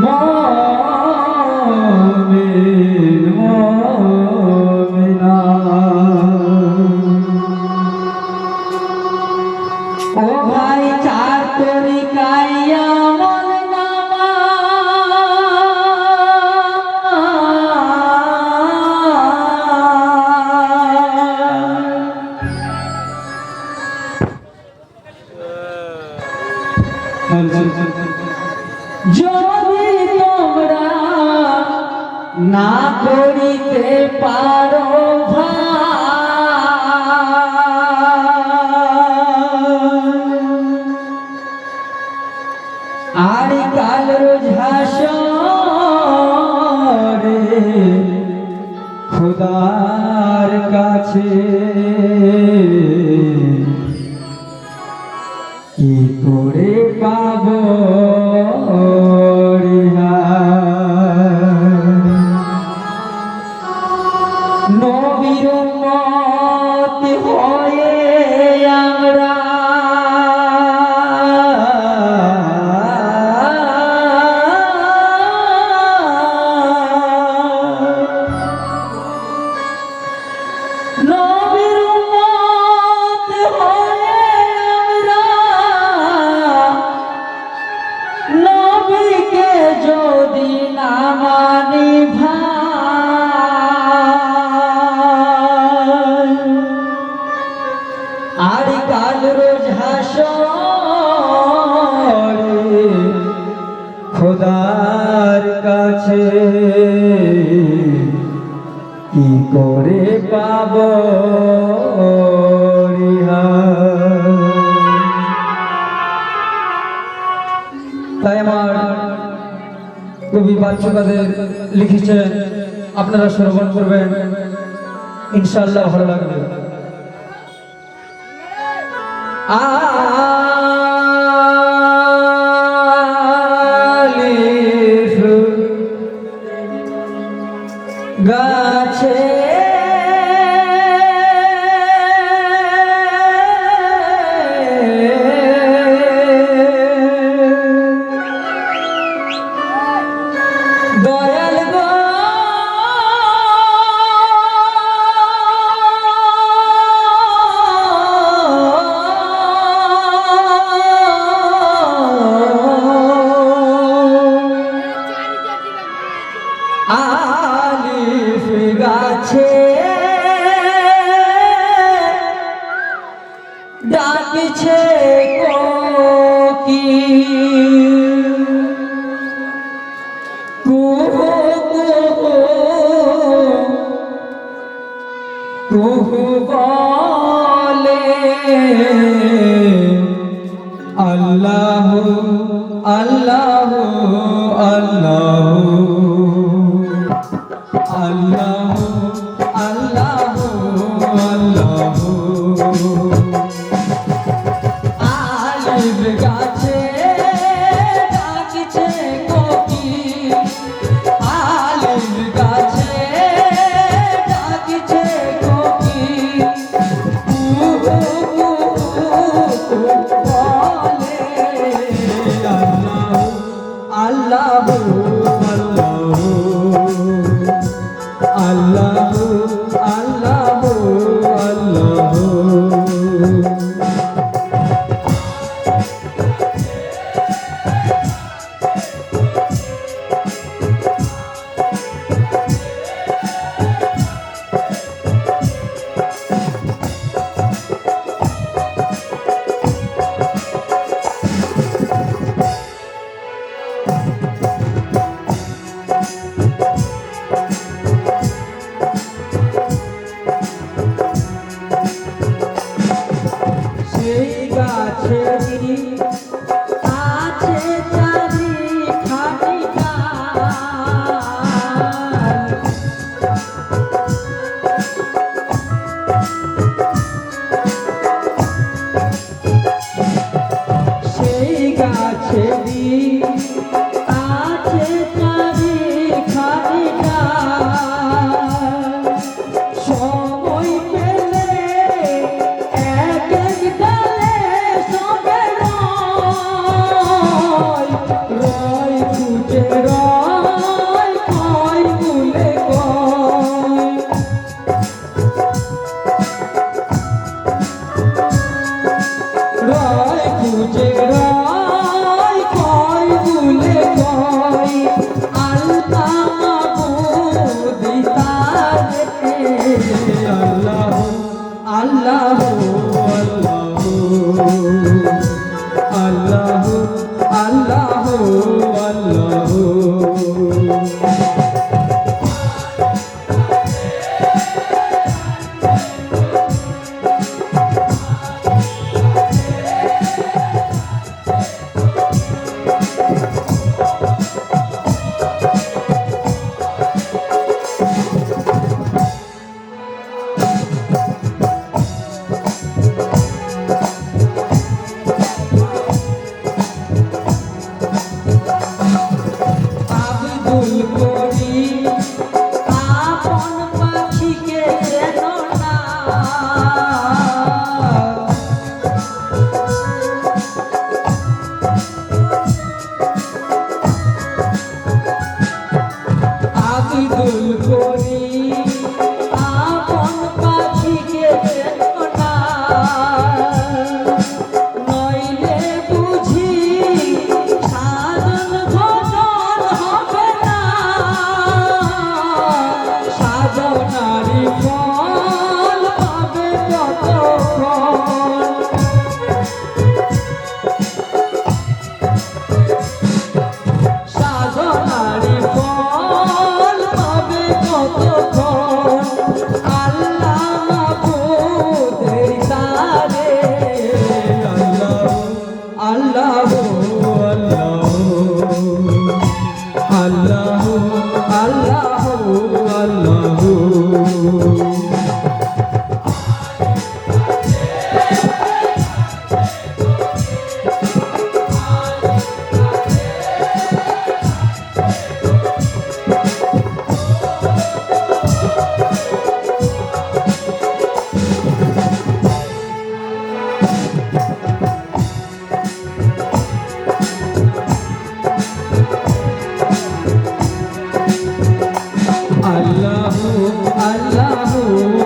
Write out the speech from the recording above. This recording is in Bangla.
মুমিন না করিতে পারো আর কাল হাসরে খোদার কাছে। কি করে পাব নবীর কাছে কি করে পাব তাই আমার কবি বাচ্চুকাদের লিখেছেন আপনারা শ্রবণ করবেন, ইনশাআল্লাহ ভালো লাগবে। গাছে আলিফ গাছে ডাকছে কোকি। কুহু কুহু কুহু আল্লাহ আল্লাহ আল্লাহ। আপন পাখিকে Oh. 만나서